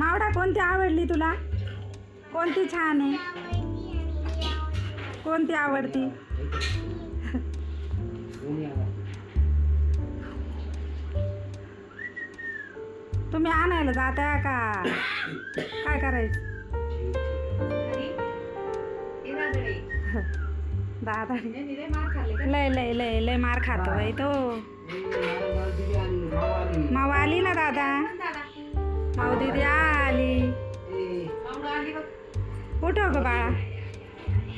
मावडा कोणती आवडली तुला? कोणती छान आहे? कोणती आवडती? तुम्ही आणायला जाता का? काय करायचं? दादा. लय लय लय लय मार खातो बाई तो. मावा आली ना दादा. माऊ दिदी आली. उठव ग बाळा.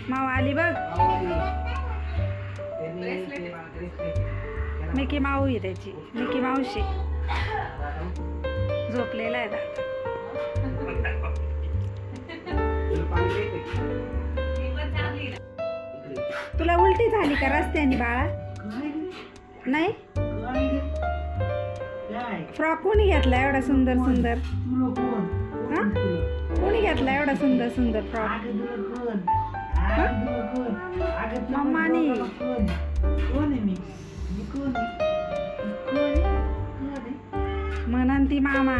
माऊ आली बघ. मिकी माऊ आहे त्याची. मिकी मावशी. झोपलेला आहे दादा. तुला उलटी झाली का रस्त्याने बाळा? नाही? फ्रॉक कोणी घेतला एवढा सुंदर सुंदर. हा? कोणी घेतला एवढा सुंदर सुंदर फ्रॉक? मम्मानी म्हणन ती मामा.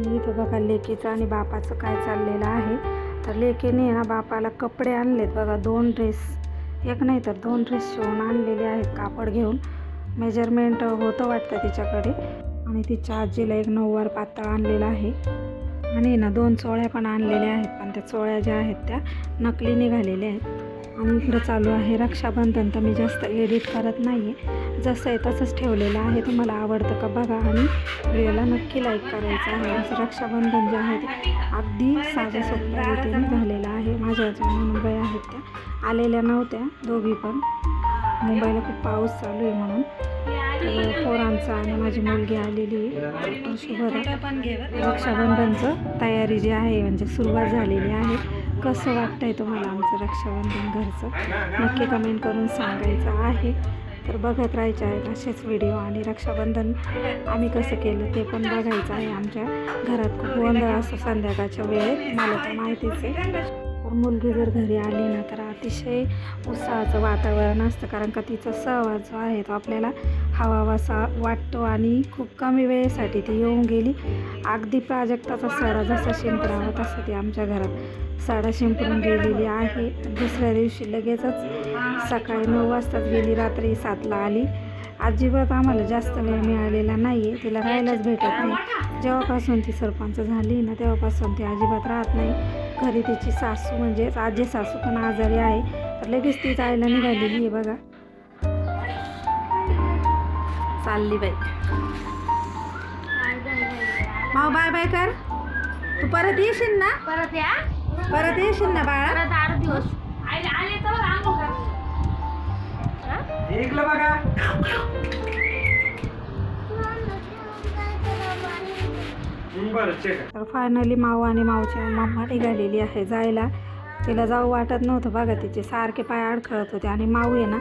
इथं बघा लेकीचं आणि बापाचं काय चाललेलं आहे. तर लेकीने ना बापाला कपडे आणलेत बघा दोन ड्रेस एक नाही तर दोन ड्रेस शिवून आणलेले आहेत कापड घेऊन. मेजरमेंट होतं वाटतं तिच्याकडे. आणि तिच्या आजीला एक नऊवार पातळ आणलेला आहे. आणि ना दोन चोळ्या पण आणलेल्या आहेत पण त्या चोळ्या ज्या आहेत त्या नकली निघालेल्या आहेत. आणि इकडं चालू आहे रक्षाबंधन तर मी जास्त एडिट करत नाही आहे जसं आहे तसंच ठेवलेलं आहे. तुम्हाला आवडतं का बघा. आणि व्हिडिओला नक्की लाईक करायचं आहे. असं रक्षाबंधन जे आहे ते अगदी साध्या सोप्या रीतीने झालेलं आहे. माझ्या ज्या मुंबई आहेत त्या. आलेल्या नव्हत्या. दोघी पण. मुंबईला खूप पाऊस चालू आहे म्हणून. पोरांचा आणि माझी मुलगी आलेली आहे. शुभदा रक्षाबंधनचं तयारी जी आहे म्हणजे सुरुवात झालेली आहे. कसं वाटतंय तुम्हाला आमचं रक्षाबंधन घरचं? नक्की कमेंट करून सांगायचं आहे. तर बघत राहायचे आहेत असेच व्हिडिओ आणि रक्षाबंधन आम्ही कसं केलं ते पण बघायचं आहे आमच्या घरात. खूप गोंधळ असतो संध्याकाळच्या वेळेत. मला तर माहितीच आहे. तर मुलगी जर घरी आली ना तर अतिशय उत्साहाचं वातावरण असतं. कारण का तिचा सहवास जो आहे तो आपल्याला हवावासा वाटतो आणि खूप कमी वेळेसाठी ती येऊन गेली. अगदी प्राजक्ताचा सडा जसा शिंपडावा तसं ती आमच्या घरात साडा शिंपडून गेलेली आहे. दुसऱ्या दिवशी लगेचच सकाळी नऊ वाजताच गेली रात्री सातला आली. अजिबात आम्हाला जास्त वेळ मिळालेला नाही आहे तिला राहायलाच भेटत नाही. जेव्हापासून ती सरपंच झाली ना तेव्हापासून ती अजिबात राहत नाही. घरी तिची सासू म्हणजेच आजी सासू पण आजारी आहे. तर लगेच ती जायला निघालेली आहे बघा. चालली बाई. माऊ बाय बाय कर. तू परत येशील ना? परत या. परत येशील ना बाळा? परत आठ दिवस. आले आले तर बघा. तर फायनली माऊ आणि माऊची मम्मा निघालेली आहे जायला. तिला जाऊ वाटत नव्हतं बघा तिचे सारखे पाय अडखळत होते. आणि माऊ आहे ना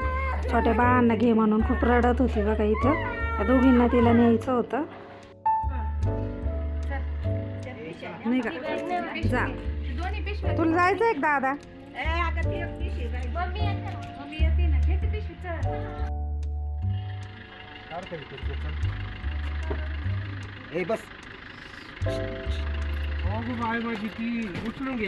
छोट्या बाळांना घे म्हणून खूप रडत होती बघा इथं. त्या दोघींना तिला न्यायचं होतं. नाही का जा तुला जायचं एक दादा मम्मी येते ना. मम्मी येते ना घेते पिशवी चल ए बस माझी ती उचलून घे